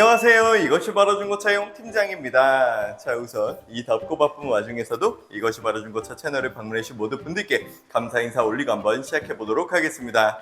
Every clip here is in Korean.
안녕하세요. 이것이 바로 중고차 용 팀장입니다. 자, 우선 이 덥고 바쁜 와중에서도 이것이 바로 중고차 채널을 방문해주신 모든 분들께 감사 인사 올리고 한번 시작해 보도록 하겠습니다.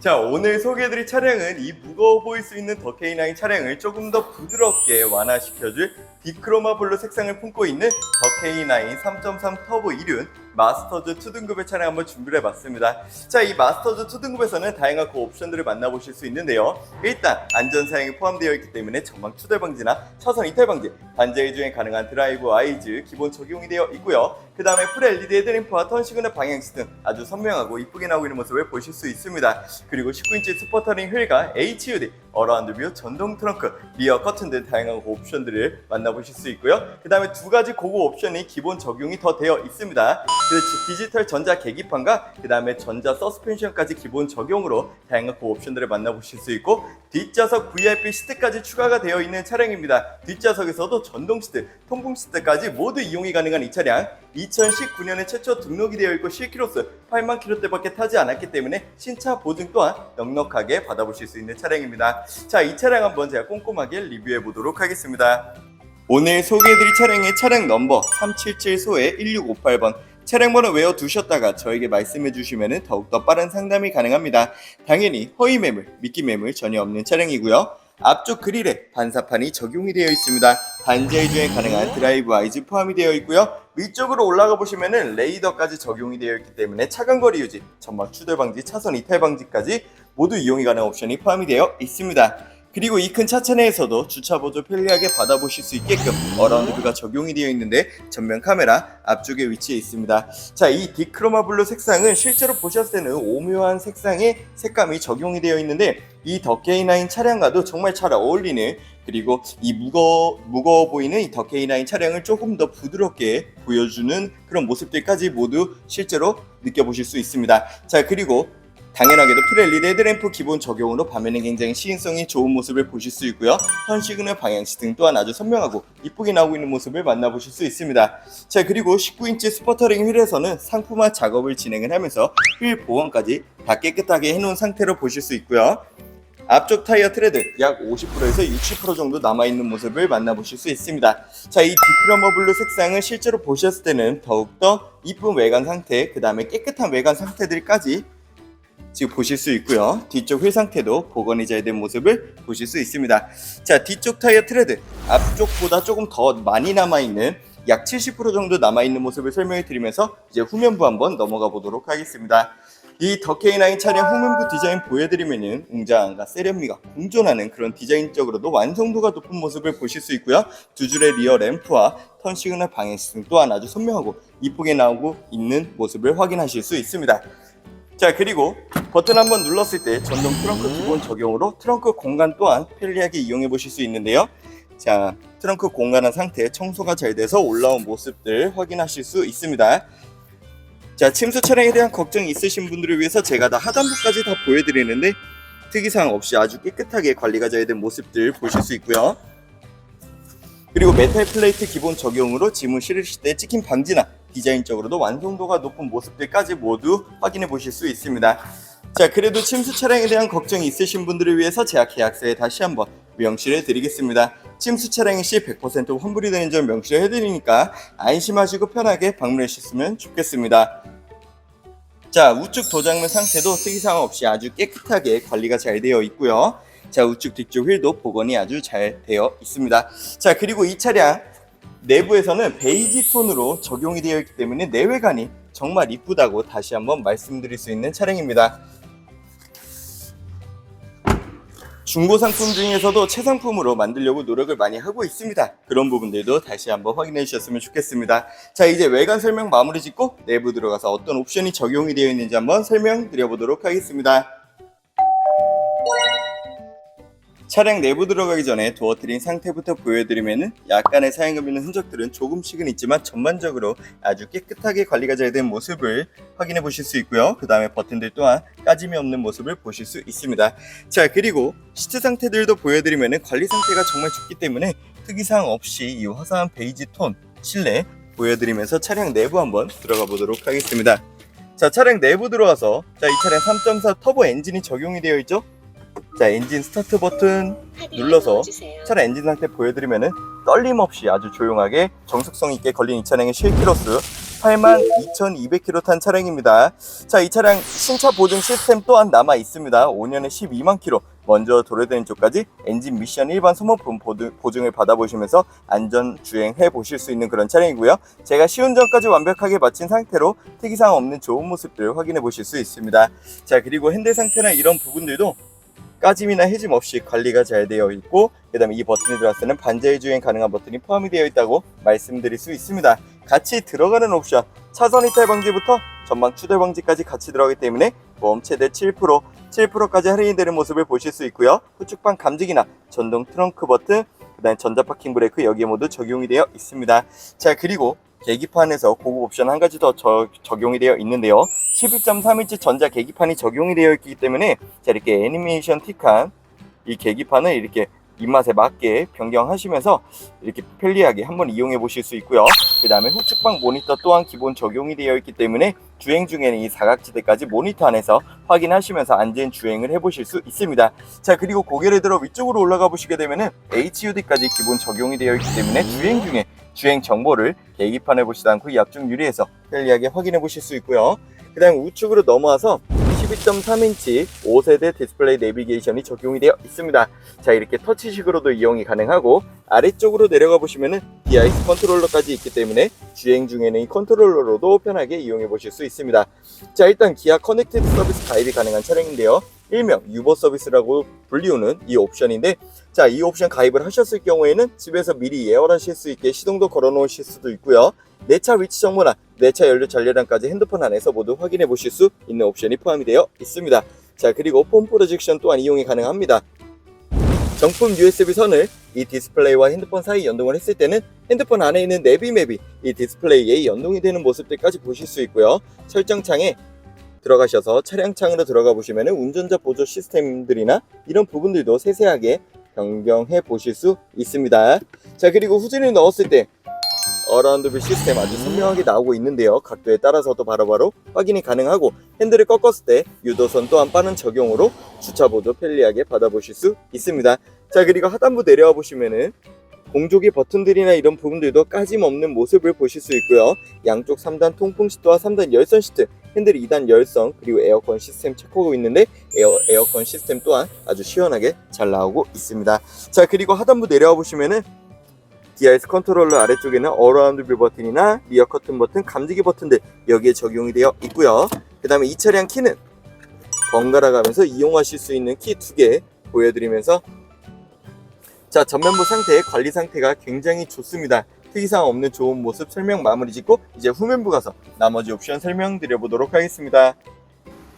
자, 오늘 소개해드릴 차량은 이 무거워 보일 수 있는 더 K9 차량을 조금 더 부드럽게 완화시켜줄 디크로마 블루 색상을 품고 있는 더 K9 3.3 터보 1륜 마스터즈 2등급의 차량 한번 준비를 해봤습니다. 자, 이 마스터즈 2등급에서는 다양한 그 옵션들을 만나보실 수 있는데요. 일단 안전사양이 포함되어 있기 때문에 전방 추돌 방지나 차선 이탈 방지, 반자의 주행 가능한 드라이브 아이즈 기본 적용이 되어 있고요. 그 다음에 풀 LED 헤드램프와 턴 시그널 방향시 등 아주 선명하고 이쁘게 나오고 있는 모습을 보실 수 있습니다. 그리고 19인치 스포터링 휠과 HUD, 어라운드 뷰, 전동 트렁크, 리어 커튼 등 다양한 옵션들을 만나보실 수 있고요. 그 다음에 두 가지 고급 옵션이 기본 적용이 더 되어 있습니다. 그래서 디지털 전자 계기판과 그 다음에 전자 서스펜션까지 기본 적용으로 다양한 고급 옵션들을 만나보실 수 있고 뒷좌석 VIP 시트까지 추가가 되어 있는 차량입니다. 뒷좌석에서도 전동 시트, 통풍 시트까지 모두 이용이 가능한 이 차량 2019년에 최초 등록이 되어 있고 실키로수 8만 킬로대밖에 타지 않았기 때문에 신차 보증 또한 넉넉하게 받아보실 수 있는 차량입니다. 자, 이 차량 한번 제가 꼼꼼하게 리뷰해 보도록 하겠습니다. 오늘 소개해드릴 차량의 차량 넘버 377소에 1658번 차량 번호 외워 두셨다가 저에게 말씀해 주시면 더욱더 빠른 상담이 가능합니다. 당연히 허위 매물, 미끼 매물 전혀 없는 차량이고요. 앞쪽 그릴에 반사판이 적용이 되어 있습니다. 반자의 주행 가능한 드라이브 아이즈 포함이 되어 있고요. 위쪽으로 올라가 보시면은 레이더까지 적용이 되어 있기 때문에 차간 거리 유지, 전방 추돌 방지, 차선 이탈 방지까지 모두 이용이 가능한 옵션이 포함이 되어 있습니다. 그리고 이 큰 차체 내에서도 주차 보조 편리하게 받아보실 수 있게끔 어라운드 뷰가 적용이 되어 있는데 전면 카메라 앞쪽에 위치해 있습니다. 자, 이 디크로마 블루 색상은 실제로 보셨을 때는 오묘한 색상의 색감이 적용이 되어 있는데 이 더케이9 차량과도 정말 잘 어울리는 그리고 이 무거 무거워 보이는 이 더케이9 차량을 조금 더 부드럽게 보여주는 그런 모습들까지 모두 실제로 느껴보실 수 있습니다. 자, 그리고 당연하게도 프렐리드 헤드램프 기본 적용으로 밤에는 굉장히 시인성이 좋은 모습을 보실 수 있고요. 턴 시그널 방향시 등 또한 아주 선명하고 이쁘게 나오고 있는 모습을 만나보실 수 있습니다. 자 그리고 19인치 스퍼터링 휠에서는 상품화 작업을 진행을 하면서 휠 보온까지 다 깨끗하게 해놓은 상태로 보실 수 있고요. 앞쪽 타이어 트레드 약 50%에서 60% 정도 남아있는 모습을 만나보실 수 있습니다. 자, 이 디크러머 블루 색상을 실제로 보셨을 때는 더욱더 이쁜 외관 상태, 그 다음에 깨끗한 외관 상태들까지 지금 보실 수 있고요. 뒤쪽 휠 상태도 복원이 잘 된 모습을 보실 수 있습니다. 자, 뒤쪽 타이어 트레드 앞쪽보다 조금 더 많이 남아 있는 약 70% 정도 남아 있는 모습을 설명해 드리면서 이제 후면부 한번 넘어가 보도록 하겠습니다. 이 더케이9 차량 후면부 디자인 보여드리면은 웅장함과 세련미가 공존하는 그런 디자인적으로도 완성도가 높은 모습을 보실 수 있고요. 두 줄의 리어 램프와 턴 시그널 방향시 등 또한 아주 선명하고 이쁘게 나오고 있는 모습을 확인하실 수 있습니다. 자 그리고 버튼 한번 눌렀을 때 전동 트렁크 기본 적용으로 트렁크 공간 또한 편리하게 이용해 보실 수 있는데요. 자 트렁크 공간한 상태 청소가 잘 돼서 올라온 모습들 확인하실 수 있습니다. 자 침수 차량에 대한 걱정이 있으신 분들을 위해서 제가 다 하단부까지 다 보여드리는데 특이사항 없이 아주 깨끗하게 관리가 잘 된 모습들 보실 수 있고요. 그리고 메탈 플레이트 기본 적용으로 짐을 실으실 때 찍힘 방지나 디자인적으로도 완성도가 높은 모습들까지 모두 확인해 보실 수 있습니다. 자, 그래도 침수 차량에 대한 걱정이 있으신 분들을 위해서 제가 계약서에 다시 한번 명시를 해드리겠습니다. 침수 차량이 시100% 환불이 되는 점 명시를 해드리니까 안심하시고 편하게 방문해 주셨으면 좋겠습니다. 자, 우측 도장면 상태도 특이사항 없이 아주 깨끗하게 관리가 잘 되어 있고요. 자, 우측 뒤쪽 휠도 복원이 아주 잘 되어 있습니다. 자, 그리고 이 차량 내부에서는 베이지 톤으로 적용이 되어 있기 때문에 내외관이 정말 이쁘다고 다시 한번 말씀드릴 수 있는 차량입니다. 중고 상품 중에서도 최상품으로 만들려고 노력을 많이 하고 있습니다. 그런 부분들도 다시 한번 확인해 주셨으면 좋겠습니다. 자, 이제 외관 설명 마무리 짓고 내부 들어가서 어떤 옵션이 적용이 되어 있는지 한번 설명드려 보도록 하겠습니다. 차량 내부 들어가기 전에 도어 트린 상태부터 보여드리면은 약간의 사용감 있는 흔적들은 조금씩은 있지만 전반적으로 아주 깨끗하게 관리가 잘 된 모습을 확인해 보실 수 있고요. 그 다음에 버튼들 또한 까짐이 없는 모습을 보실 수 있습니다. 자 그리고 시트 상태들도 보여드리면은 관리 상태가 정말 좋기 때문에 특이사항 없이 이 화사한 베이지 톤 실내 보여드리면서 차량 내부 한번 들어가 보도록 하겠습니다. 자 차량 내부 들어와서 자 이 차량 3.4 터보 엔진이 적용이 되어 있죠. 자 엔진 스타트 버튼 눌러서 차량 엔진 상태 보여드리면은 떨림 없이 아주 조용하게 정숙성 있게 걸린 이 차량의 실키로수 82,200km 탄 차량입니다. 자, 이 차량 신차 보증 시스템 또한 남아 있습니다. 5년에 12만 km. 먼저 도래되는 쪽까지 엔진 미션 일반 소모품 보증을 받아보시면서 안전 주행해 보실 수 있는 그런 차량이고요. 제가 시운전까지 완벽하게 마친 상태로 특이사항 없는 좋은 모습들 확인해 보실 수 있습니다. 자, 그리고 핸들 상태나 이런 부분들도 까짐이나 해짐 없이 관리가 잘 되어 있고 그 다음에 이 버튼이 들어왔을 때는 반자율 주행 가능한 버튼이 포함이 되어 있다고 말씀드릴 수 있습니다. 같이 들어가는 옵션 차선 이탈 방지부터 전방 추돌 방지까지 같이 들어가기 때문에 보험 최대 7% 7%까지 할인이 되는 모습을 보실 수 있고요. 후측방 감지기나 전동 트렁크 버튼 그 다음 전자 파킹 브레이크 여기에 모두 적용이 되어 있습니다. 자 그리고 계기판에서 고급 옵션 한 가지 더 저- 적용이 되어 있는데요. 11.3인치 전자 계기판이 적용이 되어 있기 때문에 자 이렇게 애니메이션 틱한 이 계기판을 이렇게 입맛에 맞게 변경하시면서 이렇게 편리하게 한번 이용해 보실 수 있고요. 그 다음에 후측방 모니터 또한 기본 적용이 되어 있기 때문에 주행 중에는 이 사각지대까지 모니터 안에서 확인하시면서 안전 주행을 해보실 수 있습니다. 자 그리고 고개를 들어 위쪽으로 올라가 보시게 되면은 HUD까지 기본 적용이 되어 있기 때문에 주행 중에 주행 정보를 계기판에 보시지 않고 이 앞쪽 유리에서 편리하게 확인해 보실 수 있고요. 그 다음에 우측으로 넘어와서 12.3인치 5세대 디스플레이 내비게이션이 적용이 되어 있습니다. 자 이렇게 터치식으로도 이용이 가능하고 아래쪽으로 내려가 보시면은 DIS 컨트롤러까지 있기 때문에 주행 중에는 이 컨트롤러로도 편하게 이용해 보실 수 있습니다. 자 일단 기아 커넥티드 서비스 가입이 가능한 차량인데요. 일명 유버 서비스라고 불리우는 이 옵션인데 자 이 옵션 가입을 하셨을 경우에는 집에서 미리 예열하실 수 있게 시동도 걸어 놓으실 수도 있고요. 내 차 위치 정보나 내 차 연료 잔료량까지 핸드폰 안에서 모두 확인해 보실 수 있는 옵션이 포함이 되어 있습니다. 자 그리고 폰 프로젝션 또한 이용이 가능합니다. 정품 USB 선을 이 디스플레이와 핸드폰 사이 연동을 했을 때는 핸드폰 안에 있는 내비맵이 이 디스플레이에 연동이 되는 모습들까지 보실 수 있고요. 설정창에 들어가셔서 차량 창으로 들어가 보시면 운전자 보조 시스템들이나 이런 부분들도 세세하게 변경해 보실 수 있습니다. 자 그리고 후진을 넣었을 때 어라운드 뷰 시스템 아주 선명하게 나오고 있는데요. 각도에 따라서도 바로바로 확인이 가능하고 핸들을 꺾었을 때 유도선 또한 빠른 적용으로 주차보도 편리하게 받아보실 수 있습니다. 자 그리고 하단부 내려와 보시면은 공조기 버튼들이나 이런 부분들도 까짐없는 모습을 보실 수 있고요. 양쪽 3단 통풍 시트와 3단 열선 시트, 핸들 2단 열선, 그리고 에어컨 시스템 체크하고 있는데 에어, 에어컨 시스템 또한 아주 시원하게 잘 나오고 있습니다. 자 그리고 하단부 내려와 보시면은 DIS 컨트롤러 아래쪽에는 어라운드 뷰 버튼이나 리어 커튼 버튼, 감지기 버튼들 여기에 적용이 되어 있고요. 그 다음에 이 차량 키는 번갈아 가면서 이용하실 수 있는 키 두 개 보여드리면서 자 전면부 상태 관리 상태가 굉장히 좋습니다. 특이사항 없는 좋은 모습 설명 마무리 짓고 이제 후면부 가서 나머지 옵션 설명드려 보도록 하겠습니다.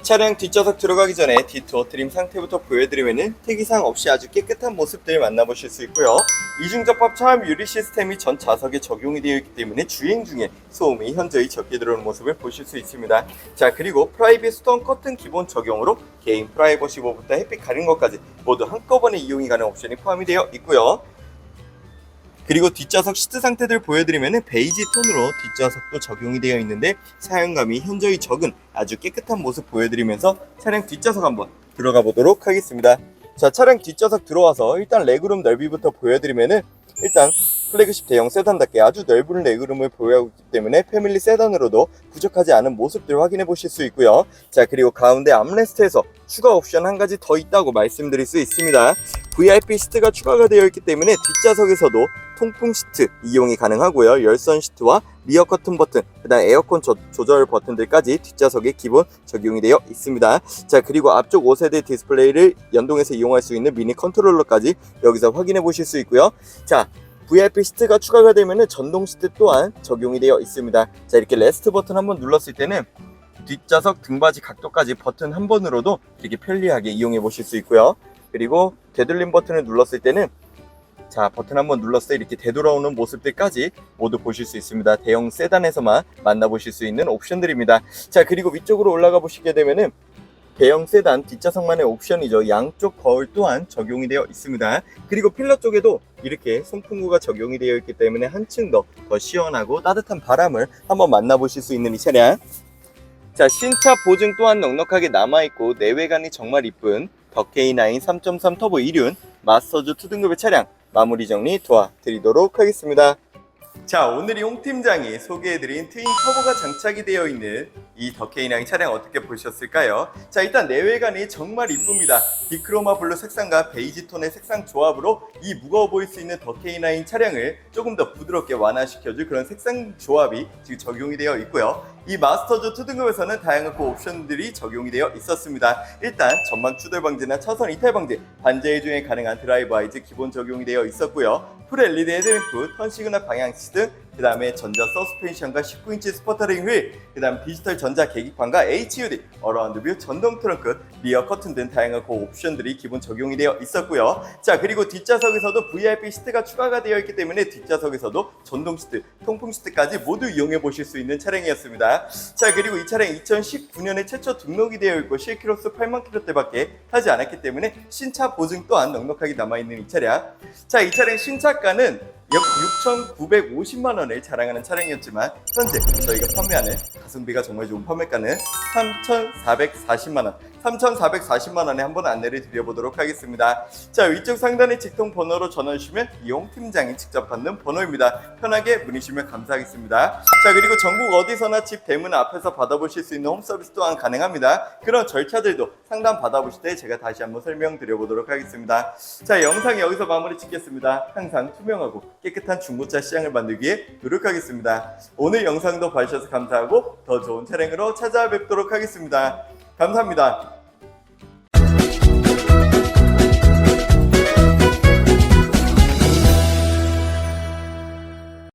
차량 뒷좌석 들어가기 전에 뒤투어 트림 상태부터 보여드리면은 특이사항 없이 아주 깨끗한 모습들 만나보실 수 있고요. 이중접합 차암 유리 시스템이 전 좌석에 적용이 되어 있기 때문에 주행 중에 소음이 현저히 적게 들어오는 모습을 보실 수 있습니다. 자 그리고 프라이빗 스톤 커튼 기본 적용으로 개인 프라이버시 보부터 햇빛 가린 것까지 모두 한꺼번에 이용이 가능한 옵션이 포함이 되어 있고요. 그리고 뒷좌석 시트 상태들 보여드리면 베이지 톤으로 뒷좌석도 적용이 되어 있는데 사용감이 현저히 적은 아주 깨끗한 모습 보여드리면서 차량 뒷좌석 한번 들어가 보도록 하겠습니다. 자 차량 뒷좌석 들어와서 일단 레그룸 넓이부터 보여드리면은 일단 플래그십 대형 세단답게 아주 넓은 레그룸을 보유하고 있기 때문에 패밀리 세단으로도 부족하지 않은 모습들 확인해 보실 수 있고요. 자 그리고 가운데 암레스트에서 추가 옵션 한 가지 더 있다고 말씀드릴 수 있습니다. VIP 시트가 추가가 되어 있기 때문에 뒷좌석에서도 통풍 시트 이용이 가능하고요. 열선 시트와 리어 커튼 버튼, 그다음 에어컨 조, 조절 버튼들까지 뒷좌석에 기본 적용이 되어 있습니다. 자 그리고 앞쪽 5세대 디스플레이를 연동해서 이용할 수 있는 미니 컨트롤러까지 여기서 확인해 보실 수 있고요. 자 VIP 시트가 추가가 되면 전동 시트 또한 적용이 되어 있습니다. 자 이렇게 레스트 버튼 한번 눌렀을 때는 뒷좌석 등받이 각도까지 버튼 한 번으로도 되게 편리하게 이용해 보실 수 있고요. 그리고 되돌림 버튼을 눌렀을 때는 자 버튼 한번 눌렀을 때 이렇게 되돌아오는 모습들까지 모두 보실 수 있습니다. 대형 세단에서만 만나보실 수 있는 옵션들입니다. 자 그리고 위쪽으로 올라가 보시게 되면은 대형 세단 뒷좌석만의 옵션이죠. 양쪽 거울 또한 적용이 되어 있습니다. 그리고 필러 쪽에도 이렇게 송풍구가 적용이 되어 있기 때문에 한층 더, 더 시원하고 따뜻한 바람을 한번 만나보실 수 있는 이 차량. 자 신차 보증 또한 넉넉하게 남아있고 내외관이 정말 이쁜 더 K9 3.3 터보 1륜 마스터즈 2등급의 차량 마무리 정리 도와드리도록 하겠습니다. 자, 오늘 이 홍 팀장이 소개해드린 트윈 터보가 장착이 되어 있는 이 더케이나인 차량 어떻게 보셨을까요? 자, 일단 내외관이 정말 이쁩니다. 비크로마 블루 색상과 베이지 톤의 색상 조합으로 이 무거워 보일 수 있는 더케이나인 차량을 조금 더 부드럽게 완화시켜줄 그런 색상 조합이 지금 적용이 되어 있고요. 이 마스터즈 2등급에서는 다양한 그 옵션들이 적용이 되어 있었습니다. 일단 전방 추돌 방지나 차선 이탈 방지, 반자의 주행 가능한 드라이브 아이즈 기본 적용이 되어 있었고요. 풀 LED 헤드램프, 턴 시그널 방향 시등, 그 다음에 전자 서스펜션과 19인치 스포터링 휠, 그 다음 디지털 전자 계기판과 HUD, 어라운드 뷰, 전동 트렁크, 리어 커튼 등 다양한 그 옵션들이 기본 적용이 되어 있었고요. 자 그리고 뒷좌석에서도 VIP 시트가 추가가 되어 있기 때문에 뒷좌석에서도 전동 시트, 통풍 시트까지 모두 이용해 보실 수 있는 차량이었습니다. 자 그리고 이 차량 2019년에 최초 등록이 되어 있고 실키로수 8만 킬로대밖에 타지 않았기 때문에 신차 보증 또한 넉넉하게 남아있는 이 차량. 자 이 차량 신차가는 약 6,950만 원을 자랑하는 차량이었지만 현재 저희가 판매하는 가성비가 정말 좋은 판매가는 3,440만 원, 3,440만 원에 한번 안내를 드려보도록 하겠습니다. 자 위쪽 상단의 직통 번호로 전화 주시면 이용 팀장이 직접 받는 번호입니다. 편하게 문의 주시면 감사하겠습니다. 자 그리고 전국 어디서나 집 대문 앞에서 받아보실 수 있는 홈 서비스 또한 가능합니다. 그런 절차들도 상담 받아보실 때 제가 다시 한번 설명드려보도록 하겠습니다. 자 영상 여기서 마무리 짓겠습니다. 항상 투명하고 깨끗한 중고차 시장을 만들기 위해 노력하겠습니다. 오늘 영상도 봐주셔서 감사하고 더 좋은 차량으로 찾아뵙도록 하겠습니다. 감사합니다.